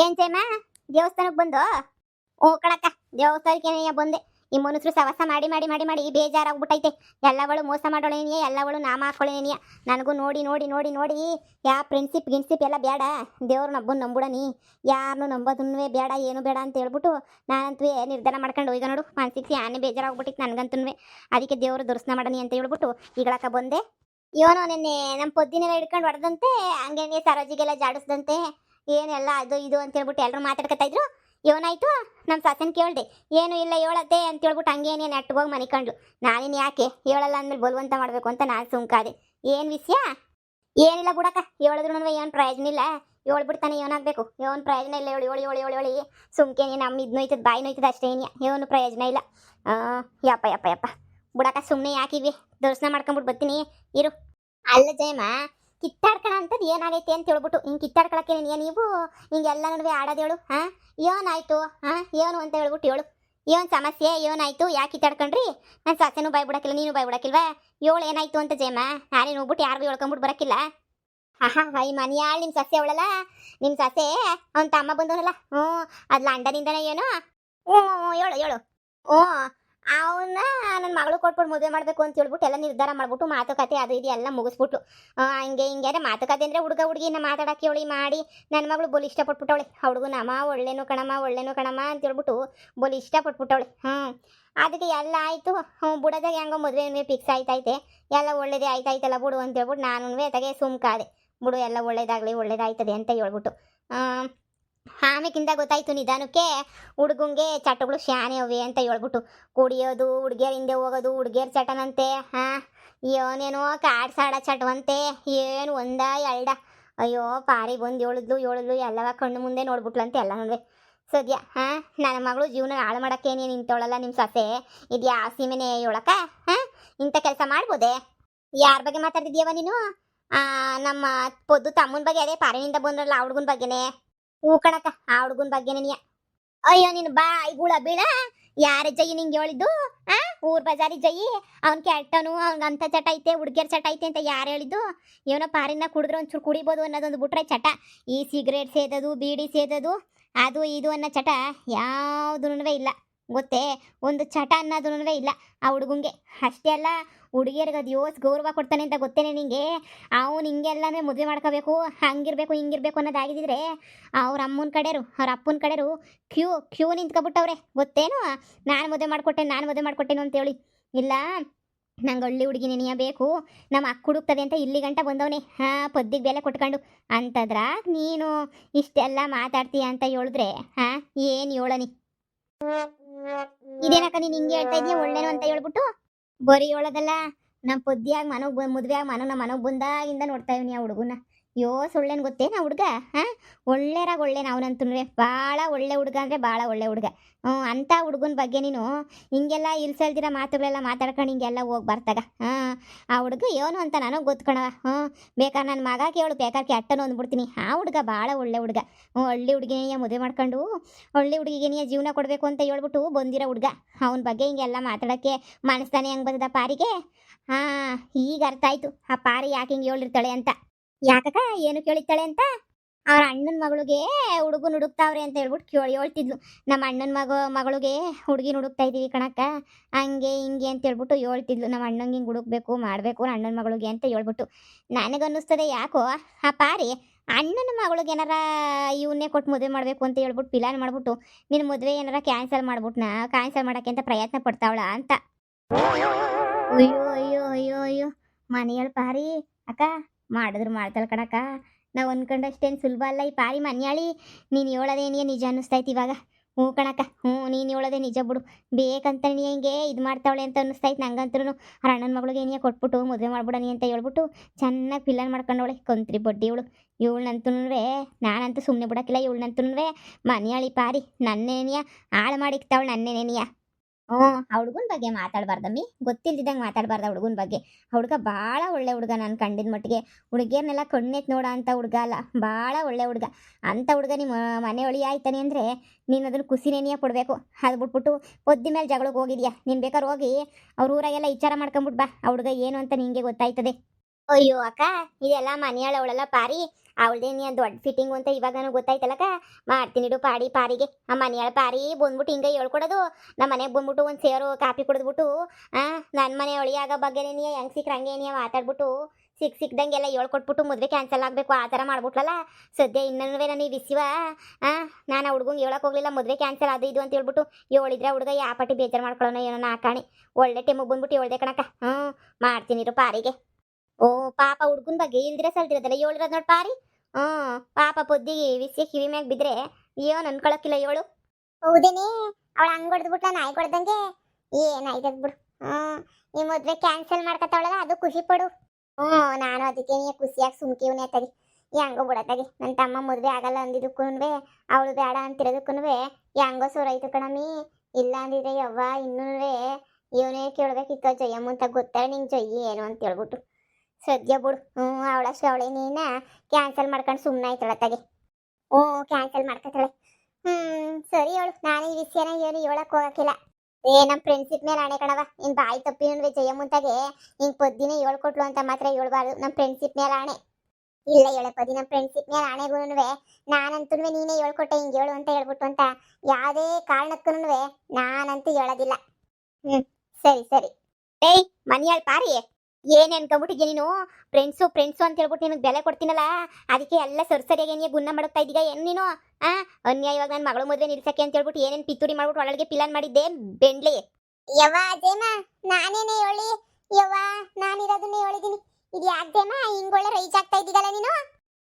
ಏನ್ ಜಯಮ್ಮ ದೇವಸ್ಥಾನಕ್ಕೆ ಬಂದು? ಓಕಳಕ್ಕ ದೇವಸ್ಥಾನಕ್ಕೆ ಬಂದೆ. ಈ ಮನುಷ್ಯರು ಸವಸ ಮಾಡಿ ಮಾಡಿ ಮಾಡಿ ಮಾಡಿ ಬೇಜಾರಾಗ್ಬಿಟ್ಟೈತೆ. ಎಲ್ಲವಳು ಮೋಸ ಮಾಡೋಳೇನಿಯ? ಎಲ್ಲವಳು ನಾಮ ಹಾಕೊಳ್ಳೇನಿಯ? ನನಗೂ ನೋಡಿ ನೋಡಿ ನೋಡಿ ನೋಡಿ, ಯಾ ಪ್ರಿನ್ಸಿಪ್ ಗಿನ್ಸಿಪ್ ಎಲ್ಲ ಬೇಡ ದೇವ್ರು ನಬ್ಬು ನಂಬಿಡನಿ ಯಾರನ್ನು ನಂಬೋದನ್ನೇ ಬೇಡ ಏನು ಬೇಡ ಅಂತ ಹೇಳ್ಬಿಟ್ಟು ನಾನಂತೂ ನಿರ್ಧಾರ ಮಾಡ್ಕೊಂಡು ಈಗ ನೋಡು. ಮನ್ಸಿಗೆ ಆನೆ ಬೇಜಾರಾಗ್ಬಿಟ್ಟಿತ್ತು ನನಗಂತೂ ಅದಕ್ಕೆ ದೇವರು ದರ್ಶನ ಮಾಡನಿ ಅಂತ ಹೇಳ್ಬಿಟ್ಟು ಈಗಳಕ್ಕ ಬಂದೆ. ಇವನು ನಿನ್ನೆ ನಮ್ಮ ಪೊದ್ದಿನೆಲ್ಲ ಹಿಡ್ಕೊಂಡು ಹೊಡೆದಂತೆ, ಹಂಗೇನೆ ಸರೋಜಿಗೆಲ್ಲ ಜಾಡಿಸ್ದಂತೆ. ಏನೆಲ್ಲ ಅದು ಇದು ಅಂತ ಹೇಳ್ಬಿಟ್ಟು ಎಲ್ಲರೂ ಮಾತಾಡ್ಕೊತಾ ಇದ್ರು. ಇವನಾಯ್ತು ನಮ್ಮ ಸಸನ್ ಕೇಳ್ದೆ. ಏನು ಇಲ್ಲ ಹೇಳತ್ತೆ ಅಂತ ಹೇಳ್ಬಿಟ್ಟು ಹಂಗೇನೆ ನೆಟ್ಟಗೋಗಿ ಮನಿಕೊಂಡ್ಲು. ನಾನೇನು ಯಾಕೆ ಹೇಳಲ್ಲ ಅಂದ್ಮೇಲೆ ಬಲ್ವಂತ ಮಾಡಬೇಕು ಅಂತ ನಾನು ಸುಮ್ಕಾದೆ. ಏನು ವಿಷಯ? ಏನಿಲ್ಲ ಬಿಡಕ್ಕ ಹೇಳಿದ್ರು ಏನು ಪ್ರಯೋಜನ ಇಲ್ಲ. ಹೇಳ್ಬಿಡ್ತಾನೆ ಏನಾಗಬೇಕು? ಏನು ಪ್ರಯೋಜನ ಇಲ್ಲ ಹೇಳಿ ಹೇಳಿ ಹೇಳಿ ಹೇಳಿ ಹೇಳಿ. ನೀನು ನಮ್ಮ ಇದು ನೋಯ್ತದ, ಬಾಯಿ ನೋಯ್ತದ ಅಷ್ಟೇ ಏನು ಪ್ರಯೋಜನ ಇಲ್ಲ. ಯಪ್ಪ ಯಪ್ಪ ಯಪ್ಪ. ಬಿಡಕ್ಕ ಸುಮ್ಮನೆ ಯಾಕಿವಿ ದರ್ಶನ ಮಾಡ್ಕೊಂಬಿಟ್ಟು ಬರ್ತೀನಿ. ಇರು. ಅಲ್ಲ ಜಯಮ್ಮ ಕಿತ್ತಾಡ್ಕಣ ಅಂತದ್ ಏನಾಗೈತೆ ಅಂತ ಹೇಳ್ಬಿಟ್ಟು, ಹಿಂಗೆ ಕಿತ್ತಾಡ್ಕೊಳಕ್ಕೆ ನೀವು ಹಿಂಗೆಲ್ಲ ನಡುವೆ ಆಡೋದೇಳು ಹಾಂ? ಏನಾಯ್ತು, ಹಾಂ? ಏನು ಅಂತ ಹೇಳ್ಬಿಟ್ಟು ಹೇಳು. ಏನು ಸಮಸ್ಯೆ? ಏನಾಯ್ತು? ಯಾಕೆ ಕಿತ್ತಾಡ್ಕೊಂಡ್ರಿ? ನನ್ನ ಸಸ್ಯನೂ ಬಾಯ್ ಬಿಡಕ್ಕಿಲ್ಲ ನೀನು ಬಾಯ್ ಬಿಡಕ್ಕಿಲ್ವಾ ಏಳು ಏನಾಯ್ತು ಅಂತ ಜಯಮ್ಮ, ನಾನೇನು ಹೋಗ್ಬಿಟ್ಟು ಯಾರಿಗೂ ಹೇಳ್ಕೊಂಬಿಟ್ಟು ಬರಕ್ಕಿಲ್ಲ. ಆಹಾ, ಹೈ ಮನಿಯಾಳ್ ನಿಮ್ಮ ಸಸ್ಯ ಅವಳಲ್ಲ. ನಿಮ್ಮ ಸಸ್ಯೆ ಅವ್ನ ತಮ್ಮ ಬಂದವನಲ್ಲ. ಹ್ಞೂ ಅದು ಲಂಡನಿಂದನೇ ಏನು. ಹ್ಞೂ ಹೇಳು ಹೇಳು. ಹ್ಞೂ ಅವನ್ನ ನನ್ನ ಮಗಳು ಕೊಟ್ಬಿಟ್ಟು ಮದುವೆ ಮಾಡಬೇಕು ಅಂತ ಹೇಳ್ಬಿಟ್ಟು ಎಲ್ಲ ನಿರ್ಧಾರ ಮಾಡ್ಬಿಟ್ಟು ಮಾತುಕತೆ ಅದು ಇದು ಎಲ್ಲ ಮುಗಿಸ್ಬಿಟ್ಟು ಹಂಗೆ ಹಿಂಗೆ ಮಾತುಕತೆ ಅಂದರೆ ಹುಡುಗ ಹುಡುಗಿನ ಮಾತಾಡಕ್ಕೆ ಅವಳಿ ಮಾಡಿ ನನ್ನ ಮಗಳು ಬೋಲಿ ಇಷ್ಟಪಟ್ಬಿಟ್ಟವಳೆ. ಹುಡುಗನಮ್ಮ ಒಳ್ಳೇನು ಕಣಮ್ಮ ಒಳ್ಳೇನು ಕಣಮ್ಮ ಅಂತ ಹೇಳ್ಬಿಟ್ಟು ಬೋಲಿ ಇಷ್ಟಪಟ್ಬಿಟ್ಟವಳೆ. ಹ್ಞೂ ಅದಕ್ಕೆ ಎಲ್ಲ ಆಯಿತು. ಬುಡದಾಗ ಹೆಂಗೋ ಮದುವೆ ಫಿಕ್ಸ್ ಆಯ್ತೈತೆ. ಎಲ್ಲ ಒಳ್ಳೇದೇ ಆಯ್ತಾಯ್ತಲ್ಲ ಬಿಡು ಅಂತ ಹೇಳ್ಬಿಟ್ಟು ನಾನು ತಗೆ ಸುಮ್ಕಾದೆ. ಬಿಡು ಎಲ್ಲ ಒಳ್ಳೇದಾಗಲಿ, ಒಳ್ಳೇದಾಯ್ತದೆ ಅಂತ ಹೇಳ್ಬಿಟ್ಟು. ಆಮೇಕಿಂದ ಗೊತ್ತಾಯ್ತು ನಿಧಾನಕ್ಕೆ ಹುಡುಗಂಗೆ ಚಟಗಳು ಶಾನೆ ಅವೆ ಅಂತ ಹೇಳ್ಬಿಟ್ಟು, ಕುಡಿಯೋದು, ಹುಡುಗಿಯರ ಹಿಂದೆ ಹೋಗೋದು, ಹುಡುಗಿಯರ ಚಟನಂತೆ, ಹಾಂ? ಏನೇನೋ ಕಾಡ್ಸಾಡ ಚಟವಂತೆ, ಏನು ಒಂದ ಎರಡ ಅಯ್ಯೋ, ಪಾರಿ ಬಂದು ಹೇಳಿದ್ಲು ಹೇಳಿದ್ಲು ಎಲ್ಲವ ಕಣ್ಣು ಮುಂದೆ ನೋಡ್ಬಿಟ್ಲಂತೆ ಎಲ್ಲ ನೋಡ್ವೆ. ಸದ್ಯ, ಹಾಂ? ನನ್ನ ಮಗಳು ಜೀವನ ಹಾಳು ಮಾಡೋಕ್ಕೆ ನೀನು ನಿಂತೋಳಲ್ಲ ನಿಮ್ಮ ಸೊಸೆ? ಇದು ಯಾವ ಸೀಮೆನೆ ಹೇಳಕ ಹಾಂ? ಇಂಥ ಕೆಲಸ ಮಾಡ್ಬೋದೆ? ಯಾರ ಬಗ್ಗೆ ಮಾತಾಡ್ತಿದ್ಯವ ನೀನು? ನಮ್ಮ ಪೊದ್ದು ತಮ್ಮನ ಬಗ್ಗೆ ಅದೇ ಪಾರಿನಿಂದ ಬಂದ್ರಲ್ಲ ಹುಡುಗನ ಬಗ್ಗೆನೇ. ಹೂ ಕಣಕ್ಕ, ಆ ಹುಡುಗನ ಬಗ್ಗೆ ನಿನ್ಯ ಅಯ್ಯೋ, ನೀನು ಬಾ ಗುಳ ಬೀಳ. ಯಾರ ಜೈ ನಿಂಗೆ ಹೇಳಿದ್ದು? ಆ? ಊರ್ ಬಜಾರಿ ಜೈ. ಅವ್ನ್ ಕೆಟ್ಟನು ಅವ್ನಿಗೆ ಅಂತ ಚಟ ಐತೆ, ಹುಡುಗಿಯರ್ ಚಟ ಐತೆ ಅಂತ ಯಾರು ಹೇಳಿದ್ದು? ಏನೋ ಪಾರಿನ ಕುಡಿದ್ರೆ ಒಂಚೂರು ಕುಡಿಬೋದು ಅನ್ನೋದೊಂದು ಬಿಟ್ರೆ ಚಟ. ಈ ಸಿಗರೇಟ್ ಸೇದೋದು, ಬೀಡಿ ಸೇದೋದು, ಅದು ಇದು ಅನ್ನೋ ಚಟ ಯಾವುದೂ ಇಲ್ಲ. ಗೊತ್ತೇ? ಒಂದು ಚಟ ಅನ್ನೋದೂ ಇಲ್ಲ ಆ ಹುಡುಗಂಗೆ. ಅಷ್ಟೇ ಅಲ್ಲ ಹುಡುಗಿಯರಿಗೆ ಅದು ಯೋಸ್ ಗೌರವ ಕೊಡ್ತಾನೆ ಅಂತ ಗೊತ್ತೇನೆ ನಿಂಗೆ? ಅವ್ನು ಹಿಂಗೆಲ್ಲನೇ ಮದುವೆ ಮಾಡ್ಕೋಬೇಕು, ಹಂಗಿರ್ಬೇಕು, ಹಿಂಗಿರ್ಬೇಕು ಅನ್ನೋದಾಗಿದ್ದಿದ್ರೆ ಅವ್ರ ಅಮ್ಮನ ಕಡೆರು, ಅವ್ರ ಅಪ್ಪನ ಕಡೆರು ಕ್ಯೂ ಕ್ಯೂ ನಿಂತ್ಕೊಬಿಟ್ಟವ್ರೆ. ಗೊತ್ತೇನು? ನಾನು ಮದುವೆ ಮಾಡ್ಕೊಟ್ಟೆ, ನಾನು ಮದುವೆ ಮಾಡ್ಕೊಟ್ಟೇನು ಅಂತೇಳಿ. ಇಲ್ಲ, ನಂಗೆ ಒಳ್ಳೆ ಹುಡುಗಿ ನೆನೆಯಬೇಕು ನಮ್ಮ ಅಕ್ಕ ಹುಡುಕ್ತದೆ ಅಂತ ಇಲ್ಲಿ ಗಂಟ ಬಂದವನೆ. ಹಾ, ಪದ್ದಿಗೆ ಬೆಲೆ ಕೊಟ್ಕೊಂಡು. ಅಂತದ್ರ ನೀನು ಇಷ್ಟೆಲ್ಲ ಮಾತಾಡ್ತೀಯ ಅಂತ ಹೇಳಿದ್ರೆ, ಹಾ, ಏನು ಹೇಳನಿ ಇದೇನಕ್ಕ ನೀನು ಹಿಂಗೆ ಹೇಳ್ತಾ ಇದೀಯ ಒಳ್ಳೇನು ಅಂತ ಹೇಳ್ಬಿಟ್ಟು? ಬರೀ ಒಳದಲ್ಲ ನಮ್ಮ ಪದ್ಯಾಗ ಮನೋಗ್ ಮದುವೆಯಾಗ ಮನೋ ನಮ್ಮ ಮನೋಗ್ ಬಂದಾಗಿಂದ ನೋಡ್ತಾ ಇವ್ನಿ ಆ ಹುಡುಗನ. ಯೋ ಸುಳ್ಳೇನು ಗೊತ್ತೇನ ಹುಡುಗ? ಹಾಂ? ಒಳ್ಳೆರಾಗ ಒಳ್ಳೆನ ಅವನಂತೂ ಭಾಳ ಒಳ್ಳೆ ಹುಡುಗ ಅಂದರೆ ಭಾಳ ಒಳ್ಳೆ ಹುಡುಗ. ಹ್ಞೂ, ಅಂಥ ಹುಡುಗನ ಬಗ್ಗೆ ನೀನು ಹಿಂಗೆಲ್ಲ ಇಲ್ಸಲ್ದಿರ ಮಾತುಗಳೆಲ್ಲ ಮಾತಾಡ್ಕೊಂಡು ಹಿಂಗೆಲ್ಲ ಹೋಗಿ ಬರ್ತಾಗ. ಹಾಂ? ಆ ಹುಡುಗ ಏನು ಅಂತ ನನಗೆ ಗೊತ್ಕಣವ ಹ್ಞೂ ಬೇಕಾದ್ರೆ ನನ್ನ ಮಗ ಕೇಳು ಬೇಕಾದ್ರೆ ಕೆಟ್ಟನು ಅಂದ್ಬಿಡ್ತೀನಿ. ಆ ಹುಡುಗ ಭಾಳ ಒಳ್ಳೆ ಹುಡುಗ. ಹ್ಞೂ, ಹಳ್ಳಿ ಹುಡುಗಿನೇ ಮದುವೆ ಮಾಡ್ಕೊಂಡು ಹಳ್ಳಿ ಹುಡುಗಿಗೆ ಜೀವನ ಕೊಡಬೇಕು ಅಂತ ಹೇಳ್ಬಿಟ್ಟು ಬಂದಿರೋ ಹುಡುಗ. ಅವನ ಬಗ್ಗೆ ಹಿಂಗೆಲ್ಲ ಮಾತಾಡೋಕ್ಕೆ ಮನಸ್ತಾನೆ ಹೆಂಗೆ ಬಂದದ ಪಾರಿಗೆ? ಹಾಂ, ಈಗ ಅರ್ಥ ಆಯ್ತು. ಆ ಪಾರಿ ಯಾಕೆ ಹಿಂಗೆ ಹೇಳಿರ್ತಾಳೆ ಅಂತ. ಯಾಕಕ್ಕ ಏನು ಕೇಳಿತಾಳೆ ಅಂತ? ಅವ್ರ ಅಣ್ಣನ ಮಗಳಿಗೆ ಹುಡುಗನ ಹುಡುಕ್ತಾವ್ರೆ ಅಂತ ಹೇಳ್ಬಿಟ್ಟು ಕೇಳಿ ಹೇಳ್ತಿದ್ಲು. ನಮ್ಮ ಅಣ್ಣನ ಮಗ, ಮಗಳಿಗೆ ಹುಡುಗಿನ ಹುಡುಕ್ತಾ ಇದೀವಿ ಕಣಕ್ಕ. ಹಂಗೆ ಹಿಂಗೆ ಅಂತ ಹೇಳ್ಬಿಟ್ಟು ಹೇಳ್ತಿದ್ಲು. ನಮ್ಮ ಅಣ್ಣಂಗೆ ಹಿಂಗೆ ಹುಡುಕ್ಬೇಕು, ಮಾಡಬೇಕು ಅಣ್ಣನ ಮಗಳಿಗೆ ಅಂತ ಹೇಳ್ಬಿಟ್ಟು. ನನಗನ್ನಿಸ್ತದೆ ಯಾಕೋ, ಆ ಪಾರಿ ಅಣ್ಣನ ಮಗಳಿಗೆ ಏನಾರ ಇವನ್ನೇ ಕೊಟ್ಟು ಮದುವೆ ಮಾಡಬೇಕು ಅಂತ ಹೇಳ್ಬಿಟ್ಟು ಪ್ಲಾನ್ ಮಾಡ್ಬಿಟ್ಟು ನಿನ್ನ ಮದುವೆ ಏನಾರ ಕ್ಯಾನ್ಸಲ್ ಮಾಡ್ಬಿಟ್ನ ಕ್ಯಾನ್ಸಲ್ ಮಾಡೋಕ್ಕೆ ಅಂತ ಪ್ರಯತ್ನ ಪಡ್ತಾವಳ ಅಂತ. ಅಯ್ಯೋ ಅಯ್ಯೋ ಅಯ್ಯೋ ಅಯ್ಯೋ. ಮನೆಯಲ್ ಪಾರಿ, ಅಕ್ಕ. ಮಾಡಿದ್ರು ಮಾಡ್ತಾಳೆ ಕಣಕ್ಕ. ನಾವು ಅಷ್ಟೇನು ಸುಲಭ ಅಲ್ಲ. ಈ ಪಾರಿ ಮನ್ಯಾಳಿ, ನೀನು ಹೇಳೋದೇನಿಯ ನಿಜ ಅನ್ನಿಸ್ತೈತಿ ಇವಾಗ. ಹ್ಞೂ ಕಣಕ್ಕ, ಹ್ಞೂ ನೀನು ಹೇಳೋದೇ ನಿಜ ಬಿಡು. ಬೇಕಂತ ನೀ ಹೆಂಗೆ ಇದು ಮಾಡ್ತಾವಳೆ ಅಂತ ಅನ್ನಿಸ್ತೈತೆ ನಂಗಂತೂ ಅವ್ರ ಅಣ್ಣನ ಮಗಳಿಗೆ ಏನಿಯ ಕೊಟ್ಬಿಟ್ಟು ಮದುವೆ ಮಾಡ್ಬಿಡನಿ ಅಂತ ಹೇಳ್ಬಿಟ್ಟು ಚೆನ್ನಾಗಿ ಪಿಲ್ಲನ್ ಮಾಡ್ಕೊಂಡವಳೆ. ಕೊಂತ್ರಿ ಬಡ್ಡಿ ಇವಳು. ಇವಳನ್ನಂತೂ ನಾನಂತೂ ಸುಮ್ಮನೆ ಬಿಡೋಕ್ಕಿಲ್ಲ. ಇವಳನ್ನಂತೂ ಮನೆಯಾಳಿ ಪಾರಿ ನನ್ನೇನಿಯ? ಹಾಳು ಮಾಡಿಕ್ತಾವಳು ನನ್ನೇನೇನಿಯ? ಹ್ಞೂ ಆ ಹುಡುಗನ ಬಗ್ಗೆ ಮಾತಾಡಬಾರ್ದಮ್ಮಿ. ಗೊತ್ತಿಲ್ದಿದ್ದಂಗೆ ಮಾತಾಡಬಾರ್ದ ಹುಡುಗನ ಬಗ್ಗೆ. ಹುಡುಗ ಭಾಳ ಒಳ್ಳೆ ಹುಡುಗ ನಾನು ಕಂಡಿದ್ದ ಮಟ್ಟಿಗೆ. ಹುಡುಗಿಯರ್ನೆಲ್ಲ ಕಣ್ಣೆತ್ ನೋಡೋ ಅಂಥ ಹುಡುಗ ಅಲ್ಲ. ಭಾಳ ಒಳ್ಳೆ ಹುಡುಗ. ಅಂಥ ಹುಡುಗ ನಿಮ್ಮ ಮನೆ ಒಳಿ ಆಯ್ತಾನೆ ಅಂದರೆ ನೀನು ಅದನ್ನು ಕುಸಿನೇನಿಯ ಕೊಡಬೇಕು. ಅದು ಬಿಟ್ಬಿಟ್ಟು ಪೊದ್ದಿ ಮೇಲೆ ಜಗಳಕ್ಕೆ ಹೋಗಿದ್ಯಾ? ನೀನು ಬೇಕಾದ್ರೆ ಹೋಗಿ ಅವ್ರ ಊರಾಗೆಲ್ಲ ವಿಚಾರ ಮಾಡ್ಕೊಂಬಿಟ್ಟು ಬಾ. ಆ ಹುಡುಗ ಏನು ಅಂತ ನಿಂಗೆ ಗೊತ್ತಾಯ್ತದೆ. ಅಯ್ಯೋ ಅಕ್ಕ ಇದೆಲ್ಲ ಮನೆಯೊಳ ಅವಳೆಲ್ಲ ಪಾರಿ. ಅವಳದೇ ನೀ ದೊಡ್ಡ ಫಿಟ್ಟಿಂಗ್ ಅಂತ ಇವಾಗ ನನಗೆ ಗೊತ್ತಾಯ್ತಲ್ಲಕ್ಕ? ಮಾಡ್ತೀನಿ ಇಡು ಪಾಡಿ, ಪಾರಿಗೆ. ಆ ಮನೆಯೊಳ ಪಾರಿ ಬಂದ್ಬಿಟ್ಟು ಹಿಂಗೆ ಹೇಳ್ಕೊಡೋದು. ನಮ್ಮ ಮನೆಗೆ ಬಂದ್ಬಿಟ್ಟು ಒಂದು ಸೇರು ಕಾಫಿ ಕುಡಿದ್ಬಿಟ್ಟು ನನ್ನ ಮನೆ ಒಳಿಯಾಗ ಬಗ್ಗೆ ನೀ ಹೆಂಗ್ ಸಿಕ್ಕ್ರೆ ಹಂಗೆ ನೀ ಮಾತಾಡ್ಬಿಟ್ಟು, ಸಿಕ್ ಸಿಕ್ದಂಗೆಲ್ಲ ಹೇಳ್ಕೊಟ್ಬಿಟ್ಟು ಮದುವೆ ಕ್ಯಾನ್ಸಲ್ ಆಗಬೇಕು ಆ ಥರ ಮಾಡ್ಬಿಟ್ಲಲ್ಲ? ಸದ್ಯ ಇನ್ನೂ ನನಗೆ ಬಿಸಿವ ಆ, ನಾನು ಹುಡ್ಗಂಗೆ ಹೋಗಲಿಲ್ಲ ಹೋಗ್ಲಿಲ್ಲ ಮದುವೆ ಕ್ಯಾನ್ಸಲ್ ಅದು ಇದು ಅಂತ ಹೇಳ್ಬಿಟ್ಟು ಹೇಳಿದ್ರೆ ಹುಡುಗ ಯಾವ ಪಟ್ಟಿ ಬೇಜಾರು ಮಾಡ್ಕೊಳ್ಳೋಣ ಏನೋ ನಾಕಾಣಿ ಒಳ್ಳೆ ಟೈಮಿಗೆ ಬಂದ್ಬಿಟ್ಟು ಹೇಳ್ದೆ ಕಣಕ್ಕ. ಹ್ಞೂ ಮಾಡ್ತೀನಿ ಪಾರಿಗೆ. ಓ, ಪಾಪ ಹುಡ್ಗನ ಬಗ್ಗೆ ಇಲ್ದಿರ ಸಲ್ದಿರೋದಲ್ಲ ಹೇಳಿರೋದು ನೋಡಿ ಪಾರಿ. ಹ್ಞೂ, ಪಾಪ ಪೊದ್ದಿಗೆ ವಿಸಿ ಕಿವಿ ಮ್ಯಾಗ ಬಿದ್ರೆ ಏನು ಅನ್ಕೊಳಕ್ಕಿಲ್ಲ ಏಳು. ಹೌದೇನೆ, ಅವಳು ಹಂಗೆ ಹೊಡೆದ್ಬಿಟ್ಲ, ನಾಯಿ ಹೊಡೆದಂಗೆ. ಏನಾಯ್ತದ ಬಿಡು ಹ್ಞೂ, ಈ ಮದುವೆ ಕ್ಯಾನ್ಸಲ್ ಮಾಡ್ಕೊತಾವಳಲ್ಲ ಅದು ಖುಷಿ ಪಡು. ಹ್ಞೂ, ನಾನು ಅದಕ್ಕೆ ನೀ ಖುಷಿಯಾಗಿ ಸುಮ್ಕಿವ್ನೆ ತಗಿ ಹೆಂಗೋ ಬಿಡತ್ತಾಗಿ ನನ್ನ ತಮ್ಮ ಮದುವೆ ಆಗಲ್ಲ ಅಂದಿದ್ದಕ್ಕೂ ಅವಳು ಬೇಡ ಅಂತಿರೋದಕ್ಕೂ ಹೆಂಗೋ ಸೋರೈತು ಕಣಮ್ಮಿ. ಇಲ್ಲ ಅಂದಿದ್ರೆ ಯವ್ವ ಇನ್ನೂ ಇವನೇ ಕೇಳ್ಬೇಕಿತ್ತು ಜಯಮ್ಮ ಅಂತ ಗೊತ್ತಾಗ ನಿಂಗೆ ಜಯ್ಯಿ ಏನು ಅಂತ ಹೇಳ್ಬಿಟ್ಟು ಸದ್ಯ ಬಿಡು. ಹ್ಞೂ ಅವಳಷ್ಟು ಅವಳೆ ನೀನ ಕ್ಯಾನ್ಸಲ್ ಮಾಡ್ಕೊಂಡು ಸುಮ್ಮನೆ ಆಯ್ತಾಳ ತಗೆ ಓ ಕ್ಯಾನ್ಸಲ್ ಮಾಡ್ಕೊತಾಳೆ ಹ್ಞೂ, ಸರಿ ಅವಳು. ನಾನು ಈ ವಿಷಯನ ಏನು ಹೇಳಕ್ ಹೋಗಕ್ಕಿಲ್ಲ. ಏ ನಮ್ಮ ಫ್ರೆಂಡ್ಶಿಪ್ ಮೇಲೆ ಅಣೆ ಕಣವ ನಿನ್ ಬಾಯಿ ತಪ್ಪಿ ನನ್ವೆ ಜಯ ಮುಂತಾಗೆ ಹಿಂಗ್ ಪದ್ದಿನ ಹೇಳ್ಕೊಟ್ಲು ಅಂತ ಮಾತ್ರ ಹೇಳ್ಬಾರ್ದು. ನಮ್ಮ ಫ್ರೆಂಡ್ಶಿಪ್ ಮೇಲೆ ಅಣೆ ಇಲ್ಲ ಹೇಳಪ್ಪ ದಿನ ನಮ್ಮ ಫ್ರೆಂಡ್ಶಿಪ್ ಮೇಲೆ ಆಣೆಗೂನುವೆ ನಾನಂತೂ ನೀನೇ ಹೇಳ್ಕೊಟ್ಟೆ, ಹಿಂಗೆ ಹೇಳು ಅಂತ ಹೇಳ್ಬಿಟ್ಟು ಅಂತ ಯಾವುದೇ ಕಾರಣಕ್ಕೂ ನಾನಂತೂ ಹೇಳೋದಿಲ್ಲ. ಹ್ಮ್, ಸರಿ ಸರಿ. ಏಯ್, ಮನೆಯಾಳ್ ಪಾರಿ. ಏನ್ ಅನ್ಕೊಂಬಿಟ್ಟಿದ್ಯಾ ನೀನು? ಫ್ರೆಂಡ್ಸು ಫ್ರೆಂಡ್ಸು ಅಂತ ಹೇಳ್ಬಿಟ್ಟು ನಿನಗೆ ಬೆಲೆ ಕೊಡ್ತೀನಲ್ಲ? ಅದಕ್ಕೆ ಎಲ್ಲ ಸರ್ ಸರಿಯಾಗಿ ನೀ ಗುನ್ನ ಮಾಡುತ್ತಾ ಇದ್ದೀಗ ಏನು ನೀನು? ಆ? ಅನ್ಯಾಯವಾಗ ನನ್ನ ಮಗಳು ಮದುವೆ ನಿಲ್ಸಕ್ಕೆ ಅಂತ ಹೇಳ್ಬಿಟ್ಟು ಏನೇನು ಪಿತೂರಿ ಮಾಡ್ಬಿಟ್ಟು ಒಳಗೆ ಪಿಲಾನ್ ಮಾಡಿದ್ದೆ ಬೆಂಡ್ಲಿ? ಯವ್ವ ಅದೇಮ ನಾನೇನೇ ಹೇಳಿ? ಯವ್ವ ನಾನಿರೋದನ್ನೇ ಹೇಳಿದೀನಿ. ಇದು ಯಾಕ್ದೇನ ಹಿಂಗೊಳ್ಳೆ ರೈಜ್ ಆಗ್ತಾ ಇದ್ದೀಗಲ್ಲ ನೀನು?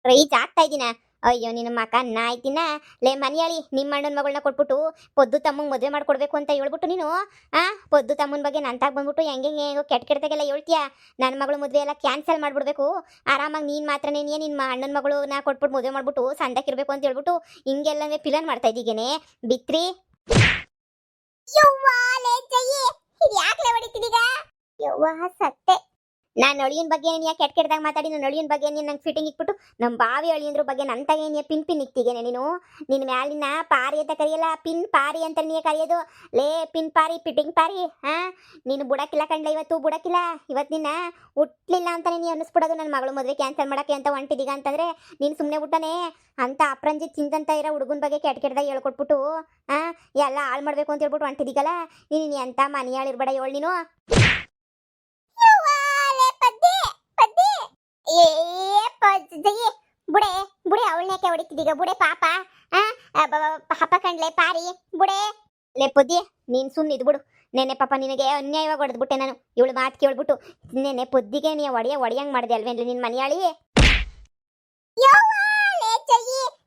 ರೈಜ್ ಆಗ್ತಾ ಇದ್ದೀನ ಅಯ್ಯೋ, ನಿನ್ನ ಮಕ ನಾಯ್ತಿನ? ಲೇ, ಮನಿಯಾಳಿ, ನಿಮ್ಮ ಅಣ್ಣನ ಮಗಳನ್ನ ಕೊಟ್ಬಿಟ್ಟು ಪೊದ್ದು ತಮ್ಮಂಗೆ ಮದುವೆ ಮಾಡ್ಕೊಡ್ಬೇಕು ಅಂತ ಹೇಳ್ಬಿಟ್ಟು ನೀನು, ಆ? ಪೊದ್ದು ತಮ್ಮನ ಬಗ್ಗೆ ನಂತಾಗ ಬಂದ್ಬಿಟ್ಟು ಹೆಂಗೆ ಹೆಂಗೋ ಕೆಟ್ಟ ಕೆಟ್ಟದಾಗೆಲ್ಲ ಹೇಳ್ತೀಯ? ನನ್ನ ಮಗಳು ಮದುವೆ ಎಲ್ಲ ಕ್ಯಾನ್ಸಲ್ ಮಾಡ್ಬಿಡ್ಬೇಕು. ಆರಾಮಾಗಿ ನೀನು ಮಾತ್ರನೇ ನಿಮ್ಮ ಅಣ್ಣನ ಮಗಳು ನಾ ಕೊಟ್ಬಿಟ್ಟು ಮದುವೆ ಮಾಡ್ಬಿಟ್ಟು ಸಂದಕ್ಕಿರ್ಬೇಕು ಅಂತ ಹೇಳ್ಬಿಟ್ಟು ಹಿಂಗೆಲ್ಲ ಪಿಲನ್ ಮಾಡ್ತಾ ಇದ್ದೀಗೇನೆ ಬಿತ್ರಿ. ಯವ್ವ, ಸತ್ತೆ. ನಾನು ಅಳಿಯನ್ ಬಗ್ಗೆ ಏನು ಯಾಕೆ ಕೆಟ್ಟ ಕೆಟ್ಟದಾಗ ಮಾತಾಡಿ? ನನ್ನ ಅಳಿಯನ್ ಬಗ್ಗೆ ನೀನು ನಂಗೆ ಫಿಟ್ಟಿಂಗ್ ಇಟ್ಬಿಟ್ಟು ನಮ್ಮ ಬಾವಿ ಅಳಿಯಂದ್ರ ಬಗ್ಗೆ ತಗ ಏನಿಯ ಪಿನ್ ಪಿನ್ ಇಕ್ತಿಗೇನೆ ನೀನು? ನಿನ್ನ ಮ್ಯಾಲಿನ ಪಾರಿ ಅಂತ ಕರೆಯಲ್ಲ, ಪಿನ್ ಪಾರಿ ಅಂತ ನೀ ಕರೆಯೋದು. ಲೇ, ಪಿನ್ ಪಾರಿ ಫಿಟ್ಟಿಂಗ್ ಪಾರಿ, ಹಾ? ನೀನು ಬುಡಕ್ಕಿಲ್ಲ ಕಂಡ್ಲ ಇವತ್ತು ಬುಡಕ್ಕಿಲ್ಲ ಇವತ್ತು ನಿನ್ನ ಹುಟ್ಲಿಲ್ಲ ಅಂತ ನೀನು ಅನ್ನಿಸ್ಬಿಡೋದು ನನ್ನ ಮಗಳು ಮದುವೆ ಕ್ಯಾನ್ಸಲ್ ಮಾಡಕ್ಕೆ ಅಂತ ಹೊಂಟಿದೀಗ ಅಂತಂದ್ರೆ ನೀನು ಸುಮ್ಮನೆ ಬಿಟ್ಟನೆ ಅಂತ ಅಪ್ರಂಜಿತ್ ಚಿಂತಂತ ಇರೋ ಹುಡುಗನ ಬಗ್ಗೆ ಕೆಟ್ಟ ಕೆಟ್ಟದಾಗ ಹೇಳ್ಕೊಟ್ಬಿಟ್ಟು ಆ ಎಲ್ಲ ಹಾಳು ಮಾಡಬೇಕು ಅಂತ ಹೇಳ್ಬಿಟ್ಟು ಹೊಂಟಿದೀಗಲ್ಲ? ನೀನು ಎಂತ ಮನೆಯಾಳಿರ್ಬೇಡ ಹೇಳು ನೀನು? ಬುಡೆ ಬುಡೆ ಅವಳನ್ಯಾಕೆ ಹೊಡಿತಿದೀಗ ಬುಡೆ ಪಾಪ, ಆ ಕಂಡ್ಲೆ ಪಾರಿ. ಬುಡೆ. ಲೇ ಪುದ್ದಿ, ನೀನ್ ಸುಮ್ಮನೆ ಇದ್ಬಿಡು ನೆನೆ ಪಾಪ ನಿನಗೆ ಅನ್ಯಾಯವಾಗಿ ಹೊಡೆದ್ಬಿಟ್ಟೆ ನಾನು. ಇವಳು ಮಾತು ಕೇಳ್ಬಿಟ್ಟು ನೆನೆ ಪುದ್ದಿಗೆ ನೀ ಒಡೆಯ ಒಡೆಯಂಗ್ ಮಾಡಿದೆ ಅಲ್ವೇನ್ಲಿ ನಿನ್ ಮನೆಯಾಳಿ?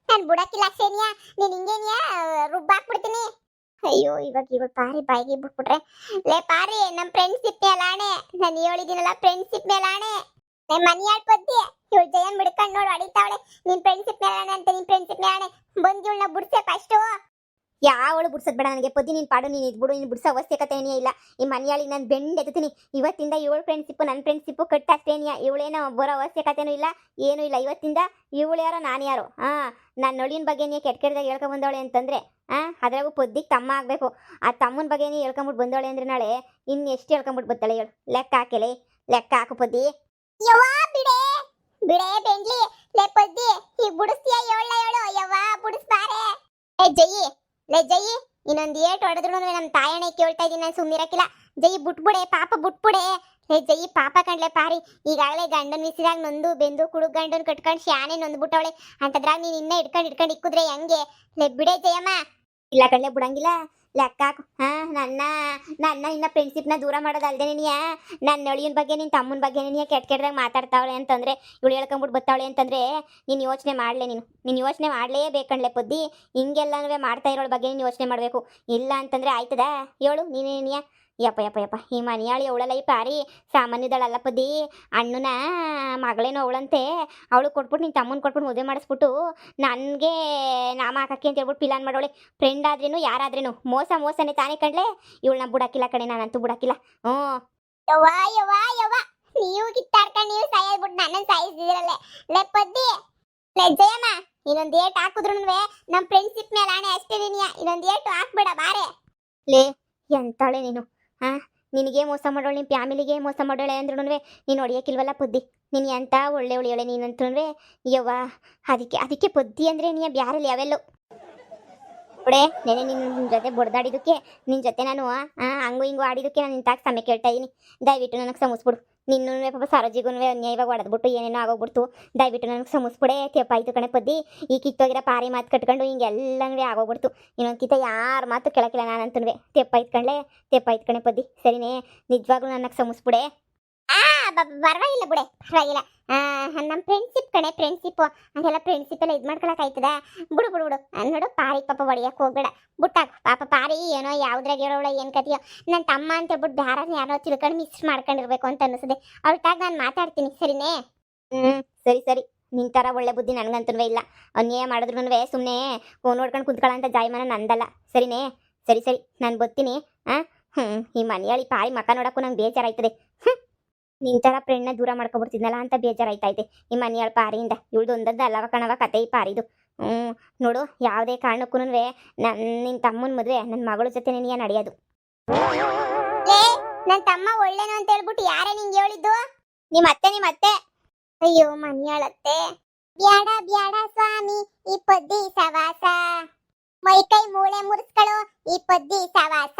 ನಾನು ಬುಡಕ್ಕಿಲ್ಲ ಸೇನಿಯಾ ನೀನ್ ಹಿಂಗೇನಿಯಾ? ರುಬ್ಬಾಕ್ಬಿಡ್ತೀನಿ ಅಯ್ಯೋ, ಇವಾಗ ಇವಳು ಪಾರಿ ಬಾಯಿಗೆ ಬಿಟ್ಬಿಟ್ರೆ ಲೇ ಪಾರಿ ನಮ್ಮ ಫ್ರೆಂಡ್ಶಿಪ್ ಮೇಲೆ ಆಣೆ ನಾನು ಹೇಳಿದ್ದೀನಲ್ಲ ಫ್ರೆಂಡ್ಶಿಪ್ ಮೇಲೆ ಆಣೆ ಲೇ ಮನಿಯಾಳ್ ಪದ್ದಿ ಇವಳು ಜಯನ್ ಬಿಡ್ಕೊಂಡು ನೋಡು ಅಡಿತಾವಳೆ ನಿನ್ ಫ್ರೆಂಡ್ಶಿಪ್ ಮೇಲಾಣ ಅಂತ ನಿನ್ ಫ್ರೆಂಡ್ಶಿಪ್ ಮೇಲಾಣೆ ಬಂದು ಇವಳನ್ನ ಬಿಡ್ಸೆ ಫಸ್ಟು ಯಾವಳು ಬಿಡ್ಸದ್ ಬೇಡ ನನಗೆ ಪದ್ದಿ ನೀನ್ ಪಾಡು, ನೀನು ಇದ್ಬಿಡು ನೀನು ಬಿಡ್ಸೋ ಅವಶ್ಯಕತೆ ಏನೇ ಇಲ್ಲ. ಈ ಮನೆಯಾಳಿ ನಾನು ಬೆಂಡ್ ಎತ್ತೀನಿ ಇವತ್ತಿಂದ ಇವಳು ಫ್ರೆಂಡ್ಶಿಪ್ ನನ್ನ ಫ್ರೆಂಡ್ಶಿಪ್ ಕಟ್ ಅಷ್ಟೇನಿಯ ಇವಳೇನೋ ಬರೋ ಅವಶ್ಯಕತೆನೂ ಇಲ್ಲ, ಏನೂ ಇಲ್ಲ. ಇವತ್ತಿಂದ ಇವಳು ಯಾರೋ, ನಾನು ಯಾರು. ಹಾಂ ನನ್ನ ನೊಳಿನ ಬಗ್ಗೆ ನೀ ಕೆಟ್ಟ ಕೆಟ್ಟದಾಗ ಹೇಳ್ಕೊಂಡ್ ಬಂದವಳೆ ಅಂತಂದ್ರೆ, ಆ, ಅದ್ರಾಗೂ ಪೊದ್ದಿಗೆ ತಮ್ಮ ಆಗಬೇಕು. ಆ ತಮ್ಮನ ಬಗ್ಗೆ ನೀ ಹೇಳ್ಕೊಂಬಿಟ್ಟು ಬಂದವಳೆ ಅಂದ್ರೆ ನಾಳೆ ಇನ್ನು ಎಷ್ಟು ಹೇಳ್ಕೊಂಬಿಟ್ಟು ಬರ್ತಾಳೆ ಹೇಳು. ಲೆಕ್ಕ ಹಾಕಿಲೆ, ಲೆಕ್ಕ ಹಾಕು ಪೊದ್ದಿ ಯವ್ವ, ಬಿಡೆ. ಬಿಡೆ, ಬೆಂಡ್ಲಿ. ಲೇ, ಪೊದ್ದಿ. ಈಗ ಬುಡಿಸ್ತೀಯ ಏಳ ಏಳು? ಯವ್ವ, ಬುಡಿಸ್ಬಾರೆ. ಏ, ಜಯಿ. ಲೇ, ಜಯಿ. ಇನ್ನೊಂದು ಏಟ್ ಹೊಡೆದ್ರು ನಮ್ಮ ತಾಯಣೆ ಕೇಳ್ತಾ ಇದ್ದೀನಿ ನಾನು ಸುಮ್ಮನಿರಕ್ಕಿಲ್ಲ ಜಯಿ, ಬುಟ್ಬುಡೆ, ಪಾಪ ಬಿಟ್ಬಿಡೆ. ಲೇ, ಜಯಿ, ಪಾಪ ಕಂಡ್ಲೆ ಪಾರಿ. ಈಗಾಗಲೇ ಗಂಡನ್ ವಿಸಿದಾಗ ನೊಂದು, ಬೆಂದು ಕುಡು ಗಂಡನ್ ಕಟ್ಕೊಂಡು ಶಾನೆ ನೊಂದ್ಬಿಟ್ಟವಳೆ. ಅಂತದ್ರಾಗ ನೀನ್ ಇನ್ನ ಇಟ್ಕೊಂಡು ಇಟ್ಕೊಂಡು ಇಕ್ಕುದ್ರೆ ಹೆಂಗೆ? ಲೇ, ಬಿಡೆ, ಜಯಮ್ಮ. ಇಲ್ಲ ಕಣ್ಲೆ, ಬಿಡಂಗಿಲ್ಲ. ಲೆಕ್ಕ ಹಾ, ನನ್ನ ನನ್ನ ಇನ್ನ ಫ್ರೆಂಡ್ಶಿಪ್ನ ದೂರ ಮಾಡೋದಲ್ದೆ ನಿನ್ಯ ನನ್ನ ಅಳಿಯನ ಬಗ್ಗೆ ನಿನ್ನ ತಮ್ಮನ ಬಗ್ಗೆ ನೀನು ಕೆಟ್ಟ ಕೆಟ್ಟದಾಗ ಮಾತಾಡ್ತಾವಳೆ ಅಂತಂದ್ರೆ, ಇವಳು ಹೇಳ್ಕೊಂಬಿಟ್ಟು ಬತ್ತಾವಳೆ ಅಂತಂದ್ರೆ, ನೀನು ಯೋಚನೆ ಮಾಡಲೇ ನೀನು. ನೀನು ಯೋಚನೆ ಮಾಡಲೇಬೇಕಣ್ಲೆ ಪುದ್ದಿ. ಹಿಂಗೆಲ್ಲನೂ ಮಾಡ್ತಾ ಇರೋಳ ಬಗ್ಗೆ ನೀನು ಯೋಚನೆ ಮಾಡಬೇಕು. ಇಲ್ಲ ಅಂತಂದ್ರೆ ಆಯ್ತದ? ಹೇಳು ನೀನೇನಿಯ ಯಪ್ಪ ಯಪ್ಪ ಯಪ್ಪ. ಈ ಮನೆಯಾಳು ಅವಳಲ್ಲ ಈ ಪಾರಿ ಸಾಮಾನ್ಯದಳಲ್ಲ ಪದಿ ಅಣ್ಣನ ಮಗಳೇನೋ ಅವಳಂತೆ. ಅವಳು ಕೊಟ್ಬಿಟ್ಟು ನಿನ್ನ ತಮ್ಮನ ಕೊಟ್ಬಿಟ್ಟು ಮದುವೆ ಮಾಡಿಸ್ಬಿಟ್ಟು ನನಗೆ ನಾಮ ಹಾಕಕ್ಕೆ ಅಂತ ಹೇಳ್ಬಿಟ್ಟು ಪಿಲಾನ್ ಮಾಡೋಳೆ. ಫ್ರೆಂಡ್ ಆದ್ರೇನು ಯಾರಾದ್ರೇನು? ಮೋಸ ಮೋಸನೇ ತಾನೇ ಕಂಡ್ಲೆ ಇವಳನ್ನ ಬುಡಾಕಿಲ್ಲ ಕಣೆ ನಾನಂತೂ ಬುಡಾಕಿಲ್ಲ. ಹ್ಞೂ. ಯವ್ವ ಯವ್ವ ಯವ್ವ. ನೀವು ಕಿತ್ತಾಡ್ಕೊಂಡು ನೀವು ಸಾಯೋದ್ಬಿಟ್ಟು ನನ್ನನ್ನು ಸಾಯಿಸಿದಿರಲ್ಲೇ ಲೇ ಪದ್ದಿ. ಲೇ ಜಯಮ್ಮ ಇನ್ನೊಂದು ಏಟ್ ಹಾಕಿದ್ರು ನಮ್ಮ ಫ್ರೆಂಡ್ಶಿಪ್ ಮೇಲೆ ಆಣೆ ಅಷ್ಟೇ ನೀನಿಯ. ಇನ್ನೊಂದು ಏಟು ಹಾಕ್ಬೇಡ ಬಾರೆ. ಲೇ ಎಂತಾಳೆ ನೀನು? ಹಾ ನಿನಗೆ ಮೋಸ ಮಾಡೋಳು ನಿಮ್ಮ ಫ್ಯಾಮಿಲಿಗೆ ಮೋಸ ಮಾಡೋಳೆ ಅಂದ್ರೂ ನೀನು ಹೊಡಿಯೋಕ್ಕಿಲ್ವಲ್ಲ ಬುದ್ಧಿ ನೀನು ಎಂತ ಒಳ್ಳೆ ಒಳ್ಳೆ ನೀನಂತಂದ್ರೆ ಯವ್ವ, ಅದಕ್ಕೆ ಅದಕ್ಕೆ ಬುದ್ಧಿ ಅಂದರೆ ನೀ ಬ್ಯಾರಲ್ಲಿ ಯಾವೆಲ್ಲೋ? ಒಡೆ, ನೆನೆ ನಿನ್ನ ಜೊತೆ ಬಡ್ದಾಡಿದಕ್ಕೆ ನಿನ್ನ ಜೊತೆ ನಾನು ಹಂಗು ಹಿಂಗು ಆಡಿದಕ್ಕೆ ನಾನು ನಿಂತಾಗ ಸಮಯ ಕೇಳ್ತಾ ಇದ್ದೀನಿ ದಯವಿಟ್ಟು ನನಗೆ ಸಮಸ್ಬಿಡು. ನಿನ್ನೂ ಪಾಪ ಸರೋಜಿಗೂ ಅನ್ಯಾಯವಾಗಿ ಹೊಡೆದ್ಬಿಟ್ಟು ಏನೇನೋ ಆಗೋಗ್ಬಿಡ್ತು. ದಯವಿಟ್ಟು ನನಗೆ ಸಮಸ್ಬಿಡೆ ತೆಪ್ಪಾಯ್ತು ಕಣೆ ಪದ್ದಿ ಈ ಕಿತ್ತೋಗಿರೋ ಪಾರಿ ಮಾತು ಕಟ್ಕೊಂಡು ಹಿಂಗೆಲ್ಲ ಅಂಗಡಿ ಆಗೋಗ್ಬಿಡ್ತು. ಇನ್ನೊಂದು ಕಿತ್ತ ಯಾರ ಮಾತು ಕೇಳಕ್ಕಿಲ್ಲ ನಾನಂತನ್ವೆ. ತೆಪ್ಪ ಇತ್ಕೊಂಡ್ಲೆ ತೆಪ್ಪ ಕಣೆ ಪದ್ದಿ ಸರಿನೇ, ನಿಜವಾಗ್ಲೂ ನನಗೆ ಸಮಸ್ಬಿಡೆ ಪರವಾಗಿಲ್ಲ ಬಿಡೆ, ಪರವಾಗಿಲ್ಲ. ನಮ್ಮ ಫ್ರೆಂಡ್ಶಿಪ್ ಕಣೆ ಫ್ರೆಂಡ್ಶಿಪ್ ಅದೆಲ್ಲ ಫ್ರೆಂಡ್ಶಿಪ್ ಎಲ್ಲ ಇದು ಮಾಡ್ಕೊಳಕ್ ಆಯ್ತದ? ಬಿಡು ಬಿಡು ಬಿಡು. ನೋಡು, ಪಾರಿ ಪಾಪ ಹೊಡಿಯಕ್ಕೆ ಹೋಗ್ಬೇಡ. ಪಾಪ ಪಾರಿ ಏನೋ ಯಾವ್ದ್ರಾಗ ಹೇಳೋಳ ಏನು ಕತಿಯೋ ನನ್ನ ತಮ್ಮ ಅಂತ ಹೇಳ್ಬಿಟ್ಟು ಬೇರೆ ಯಾರೋ ತಿಳ್ಕೊಂಡು ಮಿಸ್ ಮಾಡ್ಕೊಂಡಿರ್ಬೇಕು ಅಂತ ಅನಿಸ್ತದೆ ಅವ್ರಟಾಗ ನಾನು ಮಾತಾಡ್ತೀನಿ, ಸರಿನೇ? ಹ್ಞೂ ಸರಿ ಸರಿ. ನಿನ್ ಥರ ಒಳ್ಳೆ ಬುದ್ಧಿ ನನಗಂತೂ ಇಲ್ಲ. ಅನ್ಯಾಯ ಮಾಡಿದ್ರು ಸುಮ್ಮನೆ ಫೋನ್ ನೋಡ್ಕೊಂಡು ಕುಂತ್ಕೊಳ್ಳೋ ಜಾಯಮಾನ ನಂದಲ್ಲ. ಸರಿನೇ? ಸರಿ ಸರಿ. ನಾನು ಬರ್ತೀನಿ. ಆ ಹ್ಞೂ ಈ ಮನೆಯಲ್ಲಿ ಪಾರಿ ಮಕ್ಕ ನೋಡಕ್ಕೂ ನಂಗೆ ಬೇಜಾರಾಯ್ತದೆ. ಹ್ಞೂ ನಿನ್ ಥರ ಫ್ರೆಂಡ್ನ ದೂರ ಮಾಡ್ಕೊಬಿಡ್ತಿದ್ನಲ್ಲ ಅಂತ ಬೇಜಾರಾಯ್ತೈತೆ ಈ ಮನೆಯಳ ಪಾರಿಯಿಂದ ಇವಳ್ದು ಒಂದದ್ದು ಅಲ್ಲವ ಕಣವ ಕತೆ ಈ ಪಾರಿದು. ಹ್ಞೂ ನೋಡು ಯಾವುದೇ ಕಾರಣಕ್ಕೂ ನನ್ನ ನಿನ್ನ ತಮ್ಮನ ಮದುವೆ ನನ್ನ ಮಗಳ ಜೊತೆ ನಿನಗೆ ನಡೆಯೋದು. ನನ್ನ ತಮ್ಮ ಒಳ್ಳೇನು ಅಂತ ಹೇಳ್ಬಿಟ್ಟು ಯಾರೇ ನಿಂಗೆ ಹೇಳಿದ್ದು? ನಿಮ್ಮ ಅತ್ತೆ ನಿಮ್ಮ ಅತ್ತೆ. ಅಯ್ಯೋ ಮನೆಯಳತ್ತೆ. ಬ್ಯಾಡ ಬ್ಯಾಡ ಸ್ವಾಮಿ ಈ ಪದ್ದಿ ಸವಾಸ. ಮೈ ಕೈ ಮೂಳೆ ಮುರಿಸ್ಗಳು ಈ ಪದ್ದಿ ಸವಾಸ.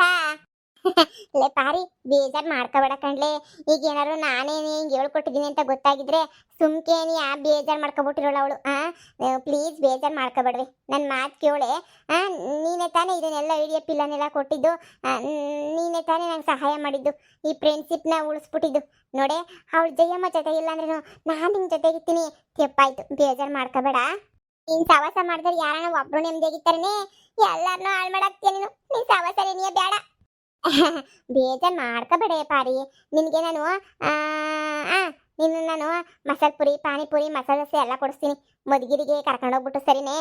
ಲೇ ಪಾರಿ, ಬೇಜಾರ್ ಮಾಡ್ಕೋಬೇಡ ಕಣ್ಲೆ. ಈಗ ಏನಾದ್ರು ನಾನೇ ಹಿಂಗೆ ಹೇಳ್ಕೊಟ್ಟಿದ್ದೀನಿ ಅಂತ ಗೊತ್ತಾಗಿದ್ರೆ ಸುಮ್ಕೇನಿ ಆ ಬೇಜಾರ್ ಮಾಡ್ಕೊಬಿಟ್ಟಿರೋಳ ಅವಳು, ಆ? ಪ್ಲೀಸ್ ಬೇಜಾರ್ ಮಾಡ್ಕೋಬೇಡ್ರಿ. ನನ್ನ ಮಾತು ಕೇಳೆ. ಆ, ನೀನೇ ತಾನೇ ಇದನ್ನೆಲ್ಲ ಐಡಿಯಾ ಪಿಲ್ಲನೆಲ್ಲ ಕೊಟ್ಟಿದ್ದು. ನೀನೇ ತಾನೇ ನಂಗೆ ಸಹಾಯ ಮಾಡಿದ್ದು. ಈ ಫ್ರೆಂಡ್ಶಿಪ್ನ ಉಳಿಸ್ಬಿಟ್ಟಿದ್ದು. ನೋಡೆ, ಅವಳು ಜಯಮ್ಮ ಜೊತೆ ಇಲ್ಲ ಅಂದ್ರೆ ನಾನು ನಿನ್ನ ಜೊತೆಗಿರ್ತೀನಿ. ತೆಪ್ಪಾಯ್ತು, ಬೇಜಾರ್ ಮಾಡ್ಕೋಬೇಡ. ನೀನ್ ಸವಾಸ ಮಾಡಿದ್ರೆ ಯಾರನ್ನ ಒಬ್ರು ನೆಮ್ಮದಿಯಾಗಿರ್ತಾರನೆ ಎಲ್ಲಾರನ್ನೂ ಹಾಳು ಮಾಡಾಕ್ತೀಯ ನೀನು. ನೀನ್ ಸವಾಸ ನೀಯ ಬೇಡ ಬೇಜಾರ್ ಮಾಡ್ಕೋಬೇಡ ಪಾರಿ. ನಿನಗೆ ನಾನು ನಿನ್ನ ನಾನು ಮಸಾಲೆ ಪುರಿ, ಪಾನಿಪುರಿ, ಮಸಾಲೆ ದೋಸೆ ಎಲ್ಲ ಕೊಡಿಸ್ತೀನಿ. ಮದ್ಗಿರಿಗೆ ಕರ್ಕೊಂಡು ಹೋಗ್ಬಿಟ್ಟು ಸರಿನೇ?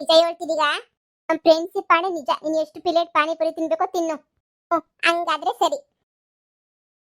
ನಿಜ ಹೇಳ್ತಿದೀಗ? ನಮ್ಮ ಫ್ರೆಂಡ್ಶಿಪ್ ಪಾಣಿ ನಿಜ. ನೀನು ಎಷ್ಟು ಪ್ಲೇಟ್ ಪಾನಿಪುರಿ ತಿನ್ಬೇಕೋ ತಿನ್ನು. ಹಂಗಾದ್ರೆ ಸರಿ.